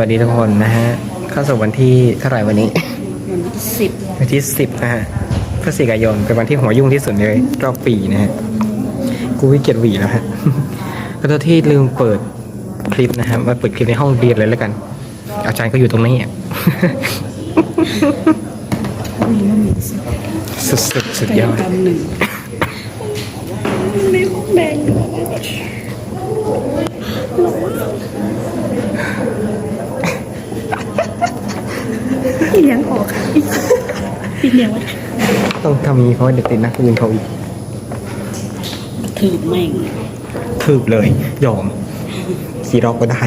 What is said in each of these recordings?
วัสดีทุกคนนะฮะ เข้าสู่วันที่เท่าไหร่วันนี้วันที่สิบวันที่สิบนะฮะพฤศจิกายนเป็นวันที่หัวยุ่งที่สุดเลยรอบปีนะฮะ กูวิเกียจหวีแล้วฮะก็ตัวที่ลืมเปิดคลิปนะฮะมาเปิดคลิปในห้องเรียนเลยแล้วกัน อาจารย์ก็อยู่ตรงนี้อะมีมันมีสิสุดสุดสุดยอดกรรมหนึ่งในห้องแดงหรอกินยังออกค่ะ กินยังวะต้องทำอย่างนี้เพราะว่าเด็กติดนักเรียนเขาอีกถือแม่งคืบเลย ยอมสีรอกก็ได้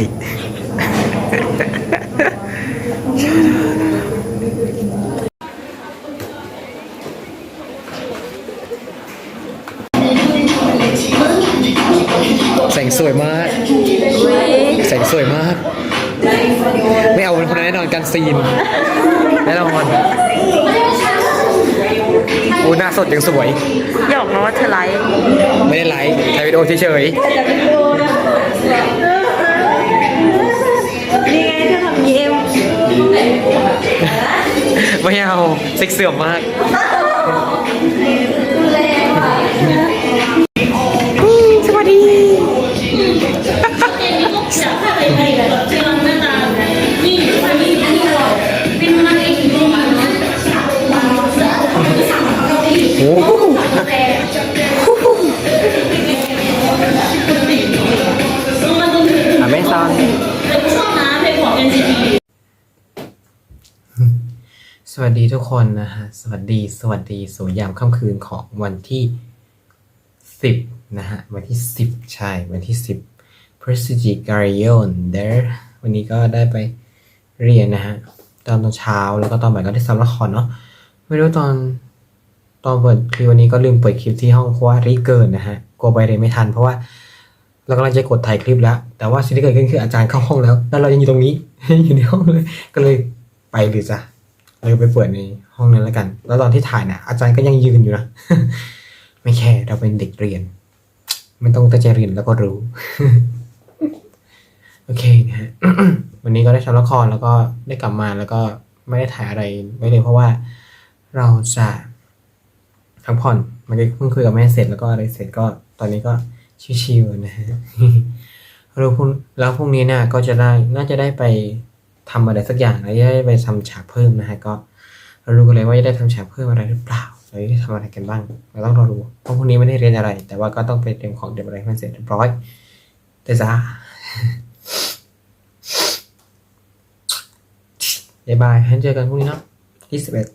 แสงสวยมาก แสงสวยมาก ไม่เอาคนนั้นแน่นอนการซีน แน่นอนโอ้หน้าส ดยังสวยหยอกนะว่าเธอไลฟ์ไม่ได้ไลฟ์ถ่ายวิดีโอเฉยนี่ไงเธอทำเยี่ยมๆ ไม่เอาเซ็กเสื่อมมาก อ้โอเมซอนสวัสดีทุกคนนะฮะ สวัสดี สวัสดีสู่ยามค่ำคืนของวันที่สิบนะฮะ วันที่สิบใช่ วันที่สิบพฤศจิกายนเดอวันนี้ก็ได้ไปเรียนนะฮะ ตอนตอนเช้าแล้วก็ตอนบ่ายก็ได้ซ้ำละครเนาะไม่รู้ตอน ตอนเปิดคลิปวันนี้ก็ลืมเปิดคลิปที่ห้องเพราะว่ารีเกินนะฮะกลัวไปเรียนไม่ทันเพราะว่าเรากำลังจะกดถ่ายคลิปแล้ว แต่ว่าสิ่งที่เกิดขึ้นคืออาจารย์เข้าห้องแล้ว แล้วเรายังอยู่ตรงนี้อยู่ในห้องเลย ก็เลยไปเลยจ้ะเลยไปเปิดในห้องนั้นแล้วกัน แล้วตอนที่ถ่ายน่ะ อาจารย์ก็ยังยืนอยู่นะ ไม่แค่เราเป็นเด็กเรียนไม่ต้องตั้งใจเรียนแล้วก็รู้ โอเคนะฮะ วันนี้ก็ได้ทำละครแล้วก็ได้กลับมาแล้วก็ไม่ได้ถ่ายอะไรไว้เลยเพราะว่าเราจะ พักผ่อนมันก็เพิ่งคุยกับแม่เสร็จแล้วก็อะไรเสร็จก็ตอนนี้ก็ชิวๆนะฮะแล้วพรุ่งแล้วพรุ่งนี้เนี่ยก็จะได้น่าจะได้ไปทำอะไรสักอย่างแล้วจะได้ไปทำฉากเพิ่มนะฮะก็เรารู้กันเลยว่าจะได้ทำฉากเพิ่มอะไรหรือเปล่าหรือจะทำอะไรกันบ้างเราต้องรอดูเพราะพรุ่งนี้ไม่ได้เรียนอะไร แต่ว่าก็ต้องไปเตรียมของเตรียมอะไรให้มันเสร็จเรียบร้อยแต่จ้าบายบายให้เจอกันพรุ่งนี้เนาะที่สิบเอ็ด